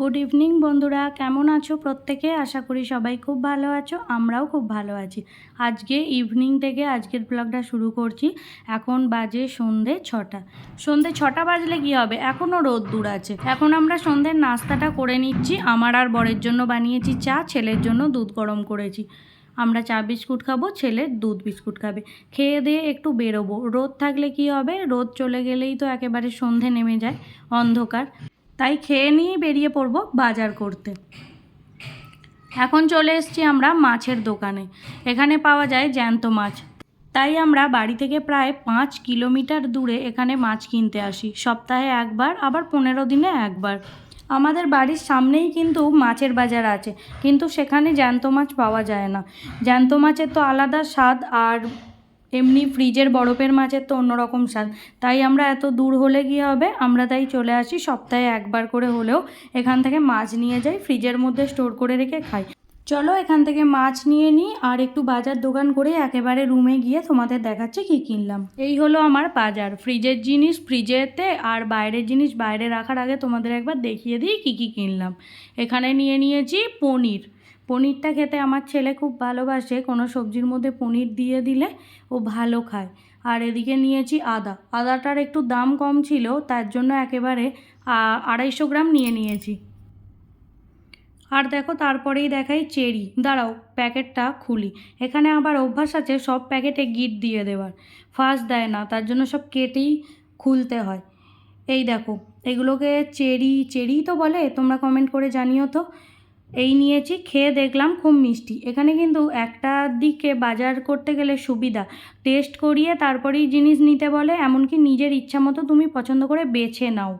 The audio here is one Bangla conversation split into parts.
গুড ইভিনিং বন্ধুরা। কেমন আছো প্রত্যেকে? আশা করি সবাই খুব ভালো আছো, আমরাও খুব ভালো আছি। আজকে ইভিনিং থেকে আজকের ব্লগটা শুরু করছি। এখন বাজে সন্ধে ছটা। সন্ধে ছটা বাজলে কি হবে? এখনও রোদ দূর আছে। এখন আমরা সন্ধ্যের নাস্তাটা করে নিচ্ছি। আমার আর বরের জন্য বানিয়েছি চা, ছেলের জন্য দুধ গরম করেছি। আমরা চা বিস্কুট খাব, ছেলের দুধ বিস্কুট খাবে। খেয়ে দিয়ে একটু বেরোবো। রোদ থাকলে কি হবে? রোদ চলে গেলেই তো একেবারে সন্ধে নেমে যায়, অন্ধকার। তাই খেয়ে নিয়েই বেরিয়ে পড়ব বাজার করতে। এখন চলে এসেছি আমরা মাছের দোকানে। এখানে পাওয়া যায় জ্যান্ত মাছ। তাই আমরা বাড়ি থেকে প্রায় পাঁচ কিলোমিটার দূরে এখানে মাছ কিনতে আসি। সপ্তাহে একবার, আবার পনেরো দিনে একবার। আমাদের বাড়ির সামনেই কিন্তু মাছের বাজার আছে। কিন্তু সেখানে জ্যান্ত মাছ পাওয়া যায় না। জ্যান্ত মাছের তো আলাদা স্বাদ আর এমনি ফ্রিজের বরফের মাছের তো অন্যরকম স্বাদ। তাই আমরা এত দূর হলে কি হবে? আমরা তাই চলে আসি সপ্তাহে একবার করে হলেও। এখান থেকে মাছ নিয়ে যাই, ফ্রিজের মধ্যে স্টোর করে রেখে খাই। চলো এখান থেকে মাছ নিয়ে নিই আর একটু বাজার দোকান করে একেবারে রুমে গিয়ে তোমাদের দেখাচ্ছে কি কিনলাম। এই হলো আমার বাজার। ফ্রিজের জিনিস ফ্রিজেতে আর বাইরের জিনিস বাইরে রাখার আগে তোমাদের একবার দেখিয়ে দিই কী কী কিনলাম। এখানে নিয়ে নিয়েছি পনির। পনিরটা খেতে আমার ছেলে খুব ভালোবাসে। কোনো সবজির মধ্যে পনির দিয়ে দিলে ও ভালো খায়। আর এদিকে নিয়েছি আদা। আদাটার একটু দাম কম ছিল, তার জন্য একেবারে আড়াইশো গ্রাম নিয়ে নিয়েছি। আর দেখো, তারপরেই দেখাই চেরি। দাঁড়াও, প্যাকেটটা খুলি। এখানে আবার অভ্যাস আছে, সব প্যাকেটে গিট দিয়ে দেওয়ার। ফার্স্ট দেয় না, তার জন্য সব কেটেই খুলতে হয়। এই দেখো, এগুলোকে চেরি চেরি তো বলে, তোমরা কমেন্ট করে জানিও তো। এই নিয়েছি, খেয়ে দেখলাম খুব মিষ্টি। এখানে কিন্তু একটা দিকে বাজার করতে গেলে সুবিধা। টেস্ট করিয়ে তারপরেই জিনিস নিতে বলে, এমনকি নিজের ইচ্ছা মতো তুমি পছন্দ করে বেছে নাও।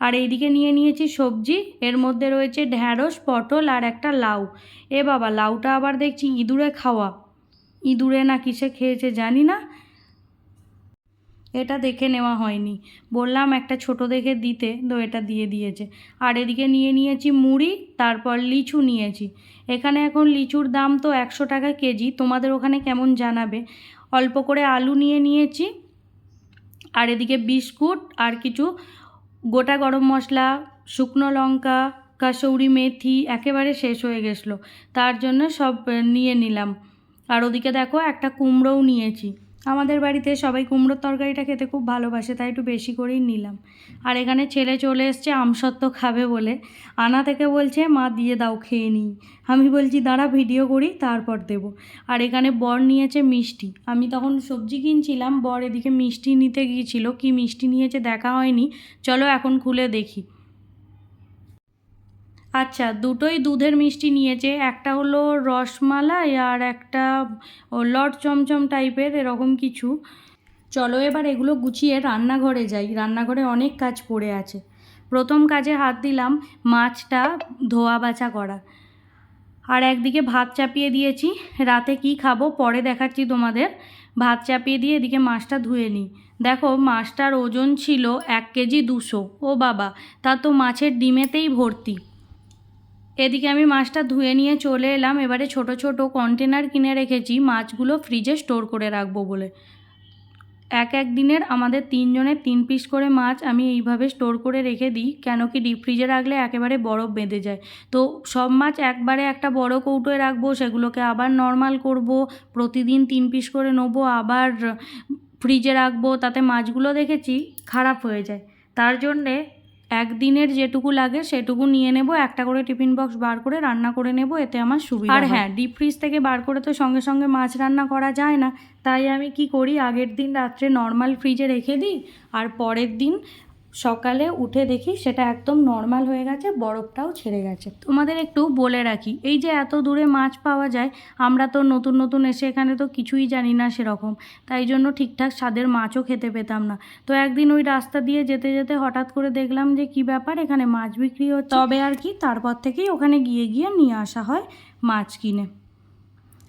আর এইদিকে নিয়ে নিয়েছি সবজি, এর মধ্যে রয়েছে ঢ্যাঁড়স, পটল আর একটা লাউ। এ বাবা, লাউটা আবার দেখছি ইঁদুরে খাওয়া। ইঁদুরে না কিসে খেয়েছে জানি না। এটা দেখে নেওয়া হয়নি। বললাম, একটা ছোট দেখে দিতে। তো এটা দিয়ে দিয়েছে। আর এদিকে নিয়ে নিয়েছি মুড়ি, তারপর লিচু নিয়েছি। এখানে এখন লিচুর দাম তো একশো টাকা কেজি। তোমাদের ওখানে কেমন জানাবে? অল্প করে আলু নিয়ে নিয়েছি, আর এদিকে বিস্কুট, আর কিছু গোটা গরম মশলা, শুকনো লঙ্কা, কাসৌরি মেথি, একেবারে শেষ হয়ে গেছিল। তার জন্য সব নিয়ে নিলাম। আর ওদিকে দেখো, একটা কুমড়োও নিয়েছি। আমাদের বাড়িতে সবাই কুমড়োর তরকারিটা খেতে খুব ভালোবাসে, তাই একটু বেশি করেই নিলাম। আর এখানে ছেলে চলে এসছে, আমসত্ত্ব খাবে বলে। আনা থেকে বলছে, মা, দিয়ে দাও, খেয়ে নিই। আমি বলছি, দাঁড়া, ভিডিও করি, তারপর দেবো। আর এখানে বর নিয়েছে মিষ্টি। আমি তখন সবজি কিনছিলাম, বর এদিকে মিষ্টি নিতে গিয়েছিল। কি মিষ্টি নিয়েছে দেখা হয়নি। চলো এখন খুলে দেখি। আচ্ছা দুটোই দুধের মিষ্টি নিয়েছে। একটা হলো রসমালাই আর একটা লট চমচম টাইপের এরকম কিছু। চলো এবার এগুলো গুছিয়ে রান্নাঘরে যাই। রান্নাঘরে অনেক কাজ পড়ে আছে। প্রথম কাজে হাত দিলাম মাছটা ধোয়া বাছা করা। আর একদিকে ভাত চাপিয়ে দিয়েছি। রাতে কি খাব পরে দেখাচ্ছি তোমাদের। ভাত চাপিয়ে দিয়ে এদিকে মাছটা ধুয়ে নিই। দেখো, মাছটার ওজন ছিল এক কেজি দুশো। ও বাবা, তা তো মাছের ডিমেতেই ভর্তি। এদিকে আমি মাছটা ধুয়ে নিয়ে চলে এলাম। এবারে ছোট ছোট কন্টেনার কিনে রেখেছি। মাছগুলো ফ্রিজে স্টোর করে রাখব বলে। এক এক দিনের আমাদের তিনজনের তিন পিস করে মাছ আমি এইভাবে স্টোর করে রেখে দিই। কেন কি ডিপ ফ্রিজে রাখলে একেবারে বরফ বেঁধে যায়। তো সব মাছ একবারে একটা বড় কৌটোয় রাখব। সেগুলোকে আবার নর্মাল করব। প্রতিদিন তিন পিস করে নেব। আবার ফ্রিজে রাখব। তাতে মাছগুলো দেখেছি খারাপ হয়ে যায়। তার জন্যে একদিনের যেটুকু লাগে সেটুকু নিয়ে নেব একটা করে টিফিন বক্স বার করে রান্না করে নেব এতে আমার সুবিধা আর হ্যাঁ। ডিপ ফ্রিজ থেকে বার করে তো সঙ্গে সঙ্গে মাছ রান্না করা যায় না। তাই আমি কি করি আগের দিন রাত্রে নর্মাল ফ্রিজে রেখে দিই আর পরের দিন সকালে উঠে দেখি সেটা একদম নর্মাল হয়ে গেছে, বরফটাও ছেড়ে গেছে। তোমাদের একটু বলে রাখি, এই যে এত দূরে মাছ পাওয়া যায়, আমরা তো নতুন নতুন এসে এখানে তো কিছুই জানি না সেরকম। তাই জন্য ঠিকঠাক স্বাদের মাছও খেতে পেতাম না। তো একদিন ওই রাস্তা দিয়ে যেতে যেতে হঠাৎ করে দেখলাম যে কি ব্যাপার, এখানে মাছ বিক্রি হচ্ছে। তবে আর কি, তারপর থেকেই ওখানে গিয়ে গিয়ে নিয়ে আসা হয় মাছ কিনে।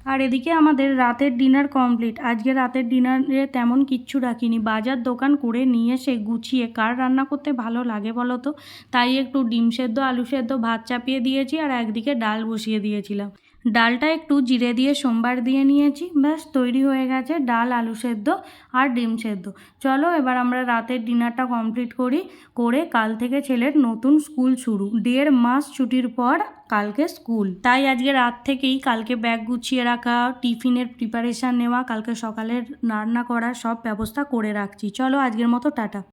আর এদিকে আমাদের রাতের ডিনার কমপ্লিট। আজকে রাতের ডিনারে তেমন কিচ্ছু রাখিনি। বাজার দোকান করে নিয়ে এসে গুছিয়ে, কার রান্না করতে ভালো লাগে বলো তো? তাই একটু ডিম সেদ্ধ, আলু সেদ্ধ, ভাত চাপিয়ে দিয়েছি আর একদিকে ডাল বসিয়ে দিয়েছিলাম। ডালটা একটু জিরে দিয়ে সোমবার দিয়ে নিয়েছি। ব্যাস, তৈরি হয়ে গেছে ডাল, আলু সেদ্ধ আর ডিম সেদ্ধ। চলো এবার আমরা রাতের ডিনারটা কমপ্লিট করি। করে কাল থেকে ছেলের নতুন স্কুল শুরু। দেড় মাস ছুটির পর কালকে স্কুল। তাই আজকে রাত থেকেই কালকে ব্যাগ গুছিয়ে রাখা, টিফিনের প্রিপারেশান নেওয়া, কালকে সকালের রান্না করা সব ব্যবস্থা করে রাখছি। চলো আজকের মতো, টাটা।